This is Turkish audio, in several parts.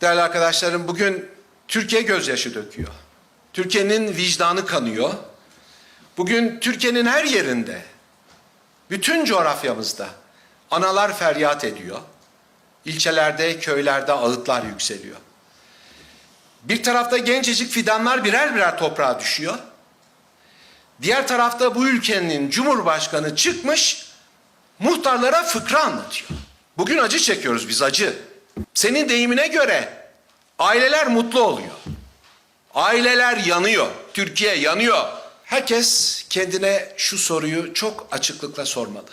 Değerli arkadaşlarım bugün Türkiye gözyaşı döküyor. Türkiye'nin vicdanı kanıyor. Bugün Türkiye'nin her yerinde, bütün coğrafyamızda analar feryat ediyor. İlçelerde, köylerde ağıtlar yükseliyor. Bir tarafta gencecik fidanlar birer birer toprağa düşüyor. Diğer tarafta bu ülkenin cumhurbaşkanı çıkmış muhtarlara fıkra anlatıyor. Bugün acı çekiyoruz biz acı. Senin deyimine göre aileler mutlu oluyor. Aileler yanıyor. Türkiye yanıyor. Herkes kendine şu soruyu çok açıklıkla sormalı.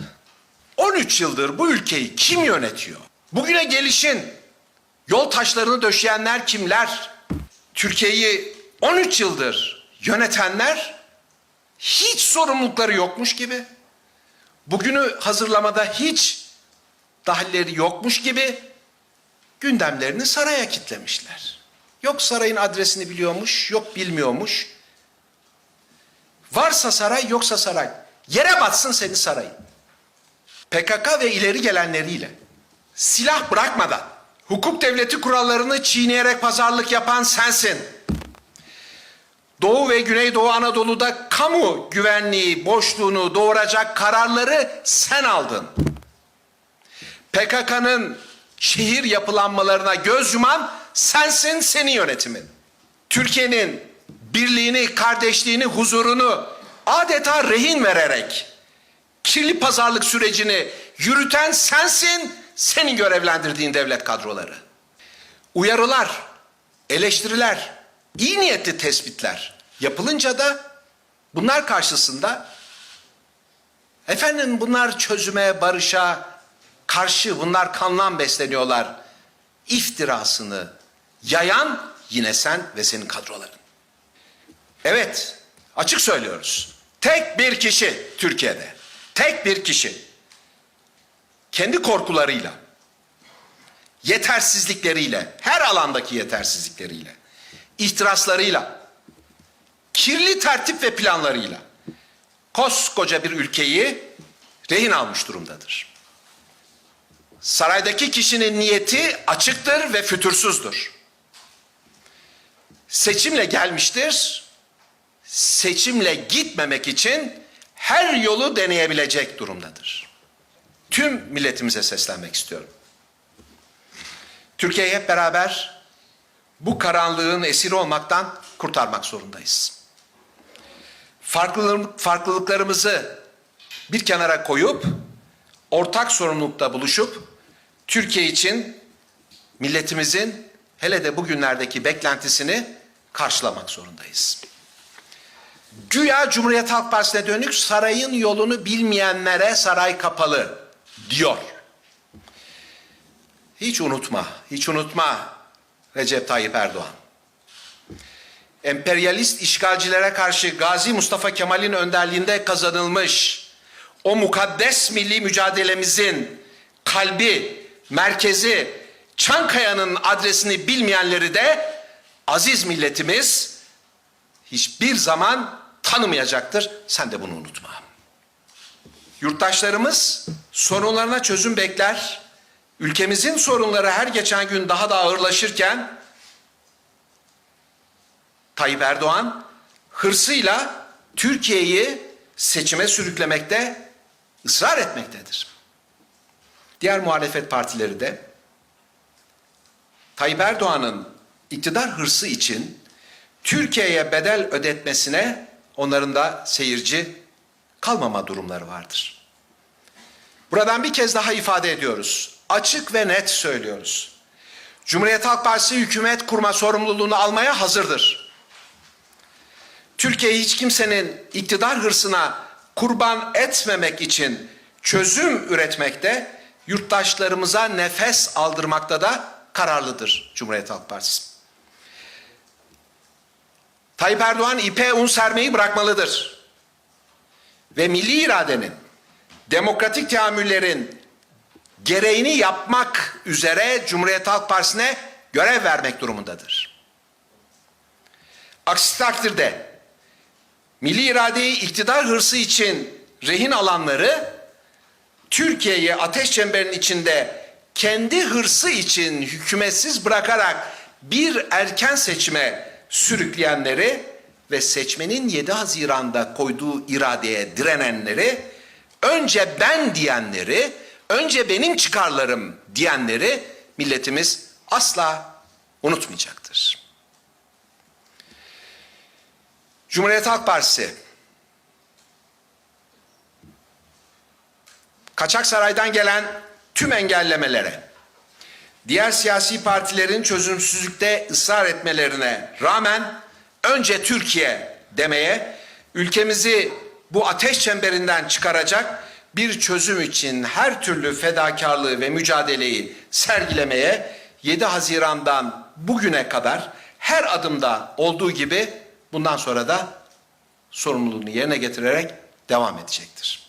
13 yıldır bu ülkeyi kim yönetiyor? Bugüne gelişin yol taşlarını döşeyenler kimler? Türkiye'yi 13 yıldır yönetenler hiç sorumlulukları yokmuş gibi. Bugünü hazırlamada hiç dahilleri yokmuş gibi gündemlerini saraya kitlemişler. Yok sarayın adresini biliyormuş, yok bilmiyormuş. Varsa saray, yoksa saray. Yere batsın seni sarayın. PKK ve ileri gelenleriyle silah bırakmadan hukuk devleti kurallarını çiğneyerek pazarlık yapan sensin. Doğu ve Güneydoğu Anadolu'da kamu güvenliği boşluğunu doğuracak kararları sen aldın. PKK'nın şehir yapılanmalarına göz yuman sensin senin yönetimin. Türkiye'nin birliğini, kardeşliğini, huzurunu adeta rehin vererek kirli pazarlık sürecini yürüten sensin, senin görevlendirdiğin devlet kadroları. Uyarılar, eleştiriler, iyi niyetli tespitler yapılınca da bunlar karşısında efendim bunlar çözüme, barışa karşı bunlar kanlan besleniyorlar. iftirasını yayan yine sen ve senin kadroların. Evet, açık söylüyoruz. Tek bir kişi Türkiye'de, tek bir kişi kendi korkularıyla, yetersizlikleriyle, her alandaki yetersizlikleriyle, ihtiraslarıyla, kirli tertip ve planlarıyla koskoca bir ülkeyi rehin almış durumdadır. Saraydaki kişinin niyeti açıktır ve fütursuzdur. Seçimle gelmiştir. Seçimle gitmemek için her yolu deneyebilecek durumdadır. Tüm milletimize seslenmek istiyorum. Türkiye'yi hep beraber bu karanlığın esiri olmaktan kurtarmak zorundayız. Farklılık, farklılıklarımızı bir kenara koyup ortak sorumlulukta buluşup Türkiye için milletimizin hele de bugünlerdeki beklentisini karşılamak zorundayız. Güya Cumhuriyet Halk Partisi'ne dönük sarayın yolunu bilmeyenlere saray kapalı diyor. Hiç unutma, hiç unutma Recep Tayyip Erdoğan. Emperyalist işgalcilere karşı Gazi Mustafa Kemal'in önderliğinde kazanılmış o mukaddes milli mücadelemizin kalbi, merkezi, Çankaya'nın adresini bilmeyenleri de aziz milletimiz hiçbir zaman tanımayacaktır. Sen de bunu unutma. Yurttaşlarımız sorunlarına çözüm bekler. Ülkemizin sorunları her geçen gün daha da ağırlaşırken Tayyip Erdoğan hırsıyla Türkiye'yi seçime sürüklemekte ısrar etmektedir. Diğer muhalefet partileri de Tayyip Erdoğan'ın iktidar hırsı için Türkiye'ye bedel ödetmesine onların da seyirci kalmama durumları vardır. Buradan bir kez daha ifade ediyoruz. Açık ve net söylüyoruz. Cumhuriyet Halk Partisi hükümet kurma sorumluluğunu almaya hazırdır. Türkiye'yi hiç kimsenin iktidar hırsına kurban etmemek için çözüm üretmekte, yurttaşlarımıza nefes aldırmakta da kararlıdır Cumhuriyet Halk Partisi. Tayyip Erdoğan ipe un sermeyi bırakmalıdır. Ve milli iradenin, demokratik teamüllerin gereğini yapmak üzere Cumhuriyet Halk Partisi'ne görev vermek durumundadır. Aksi takdirde milli iradeyi iktidar hırsı için rehin alanları Türkiye'yi ateş çemberinin içinde kendi hırsı için hükümetsiz bırakarak bir erken seçime sürükleyenleri ve seçmenin 7 Haziran'da koyduğu iradeye direnenleri, önce ben diyenleri, önce benim çıkarlarım diyenleri milletimiz asla unutmayacaktır. Cumhuriyet Halk Partisi Kaçak Saray'dan gelen tüm engellemelere, diğer siyasi partilerin çözümsüzlükte ısrar etmelerine rağmen önce Türkiye demeye, ülkemizi bu ateş çemberinden çıkaracak bir çözüm için her türlü fedakarlığı ve mücadeleyi sergilemeye 7 Haziran'dan bugüne kadar her adımda olduğu gibi bundan sonra da sorumluluğunu yerine getirerek devam edecektir.